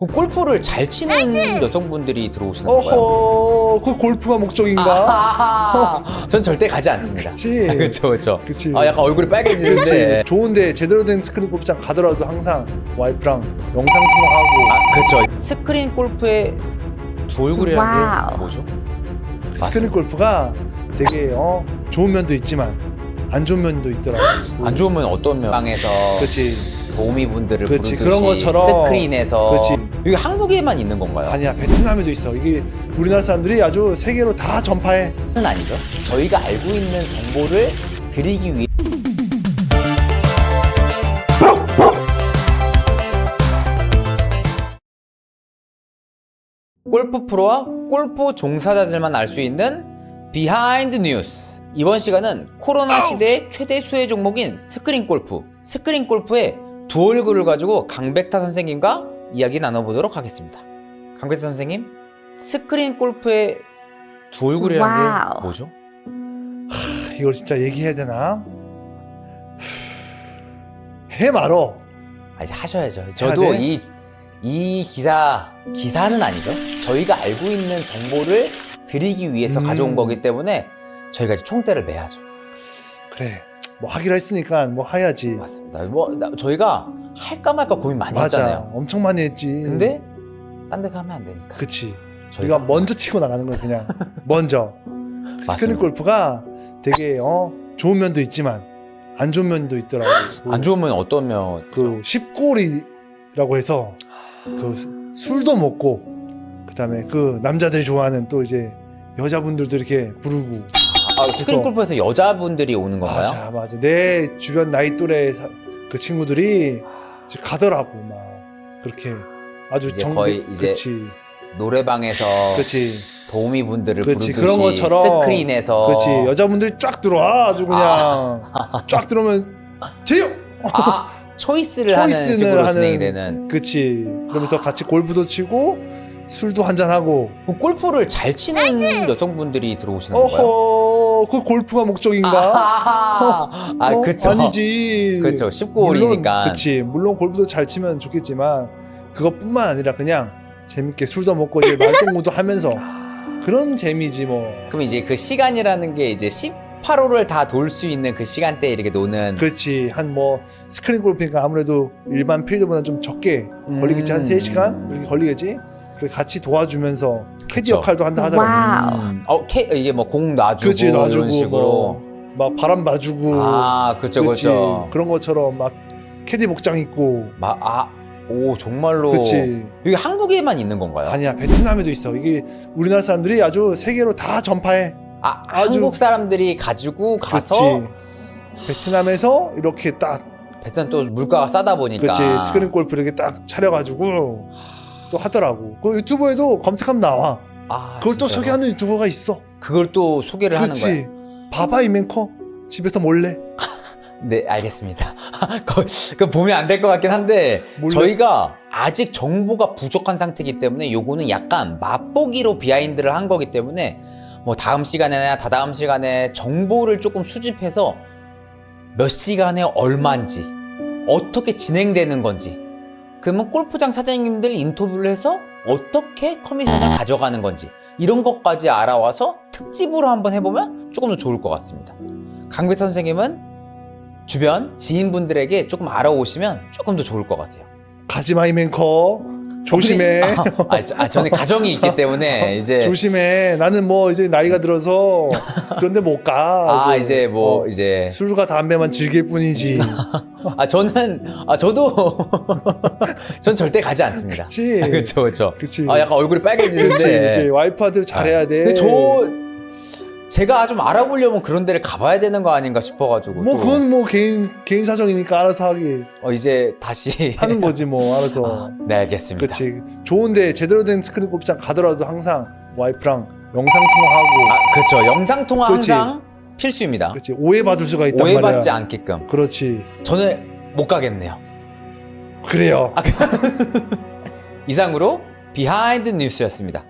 그럼 골프를 잘 치는 여성분들이 들어오시는 건가요? 어허, 그 골프가 목적인가? 아하하. 전 절대 가지 않습니다. 그치. 그렇죠, 그렇죠. 그치. 아, 약간 얼굴이 빨개지는데. 그치. 좋은데 제대로 된 스크린 골프장 가더라도 항상 와이프랑 영상 통화하고 아, 그렇죠. 스크린 골프의 두 얼굴이라는 게 와우. 뭐죠? 스크린 골프가 되게 어, 좋은 면도 있지만 안 좋은 면도 있더라고. 안 좋으면 어떤 면에서 그렇지. 도우미 분들을 그치, 부르듯이 그런 것처럼. 스크린에서 그치. 여기 한국에만 있는 건가요? 아니야 베트남에도 있어. 이게 우리나라 사람들이 아주 세계로 다 전파해. 는 아니죠. 저희가 알고 있는 정보를 드리기 위해 골프 프로와 골프 종사자들만 알 수 있는 비하인드 뉴스. 이번 시간은 코로나 시대의 최대 수혜 종목인 스크린 골프, 스크린 골프의 두 얼굴을 가지고 강백타 선생님과 이야기 나눠보도록 하겠습니다. 강백타 선생님, 스크린 골프의 두 얼굴이라는 와우. 게 뭐죠? 이걸 진짜 얘기해야 되나? 해 말어. 아, 이제 하셔야죠. 저도 돼? 이, 이 기사, 기사는 아니죠. 저희가 알고 있는 정보를 드리기 위해서 음. 가져온 거기 때문에 저희가 이제 총대를 매야죠. 그래. 뭐 하기로 했으니까 뭐 해야지. 맞습니다. 뭐, 나- 저희가 할까 말까 고민 많이 맞아. 했잖아요. 엄청 많이 했지. 근데, 딴 데서 하면 안 되니까. 그치. 저희가 우리가 먼저 치고 나가는 거야 그냥. 먼저. 그 스크린. 골프가 되게 어 좋은 면도 있지만 안 좋은 면도 있더라고. 안 좋으면 어떤 면, 그 10골이라고 해서 그 수- 술도 먹고 그다음에 그 남자들이 좋아하는 또 이제 여자분들도 이렇게 부르고 아, 스크린 그래서- 골프에서 여자분들이 오는 건가요? 맞아 맞아 내 주변 나이 또래 사- 그 친구들이 이제 가더라고 막. 그렇게 아주 이제 정 거의 이제 그치. 노래방에서 그치. 도우미 분들을 그치, 부르듯이 그런 것처럼. 스크린에서 그치. 여자분들이 쫙 들어와 아주 그냥. 쫙 들어오면 제요! 아 초이스를 하는 초이스는 식으로 하는- 진행이 되는. 그치. 그러면서 같이 골프도 치고 술도 한잔 하고. 그럼 골프를 잘 치는 여성분들이 들어오시는 건가요? 어허 그 골프가 목적인가? 아하하. 아 어? 그쵸. 아니지. 그쵸. 19홀이니까. 그치. 물론 골프도 잘 치면 좋겠지만 그것뿐만 아니라 그냥 재밌게 술도 먹고 이제 말동무도 하면서 그런 재미지 뭐. 그럼 이제 그 시간이라는 게 이제 18홀을 다돌 수 있는 그 시간대에 이렇게 노는 그치. 한뭐 스크린 골프니까 아무래도 일반 필드보다 좀 적게 음. 걸리겠지. 한 3시간? 이렇게 걸리겠지? 그리고 같이 도와주면서 캐디 그쵸. 역할도 한다 하더라고 와우. 음. 어, 캐, 이게 뭐 공 놔주고 그치 놔주고 이런 식으로? 뭐, 막 바람 봐주고. 아 그쵸 그치. 그쵸. 그런 것처럼 막 캐디 복장 입고. 마, 아, 오 정말로. 그치. 이게 한국에만 있는 건가요? 아니야 베트남에도 있어. 이게 우리나라 사람들이 아주 세계로 다 전파해. 아, 아주- 한국 사람들이 가지고 가서? 그치. 베트남에서 이렇게 딱 베트남 또 물가가 싸다 보니까. 그치 스크린 골프 이렇게 딱 차려가지고 또 하더라고 그 유튜브에도 검색하면 나와 아, 그걸 또 진짜요? 소개하는 유튜버가 있어 그걸 또 소개를 하는 그치 거예요. 봐봐 이맨커 집에서 몰래 네, 알겠습니다. 거- 그 보면 안 될 것 같긴 한데 몰래. 저희가 아직 정보가 부족한 상태이기 때문에 요거는 약간 맛보기로 비하인드를 한 거기 때문에 뭐 다음 시간에나 다다음 시간에 정보를 조금 수집해서 몇 시간에 얼마인지 어떻게 진행되는 건지 그러면 골프장 사장님들 인터뷰를 해서 어떻게 커미션을 가져가는 건지 이런 것까지 알아와서 특집으로 한번 해보면 조금 더 좋을 것 같습니다. 강백 선생님은 주변 지인분들에게 조금 알아오시면 조금 더 좋을 것 같아요. 가지마 이맨커 조심해. 아, 아, 저- 아, 저는 가정이 있기 때문에 이제 조심해. 나는 뭐 이제 나이가 들어서 그런데 못 가. 아 이제 뭐 이제 술과 담배만 즐길 뿐이지. 아 저는 아 저도 전 절대 가지 않습니다. 그치. 그렇죠 그렇죠. 그치. 아 약간 얼굴이 그치 그치 빨개지는데. 와이프한테 잘해야 돼. 근데 저 제가 좀 알아보려면 그런 데를 가봐야 되는 거 아닌가 싶어가지고. 뭐 또, 그건 뭐 개인 개인 사정이니까 알아서 하기 어, 이제 다시 하는 거지 뭐 알아서 아, 네 알겠습니다. 그치 좋은데 제대로 된 스크린 골프장 가더라도 항상 와이프랑 영상 통화하고 아 그렇죠. 영상 통화 그치. 항상 필수입니다. 그치 오해받을 수가 있단 오해받지 말이야 않게끔. 그렇지 저는 못 가겠네요. 그래요 이상으로 비하인드 뉴스였습니다.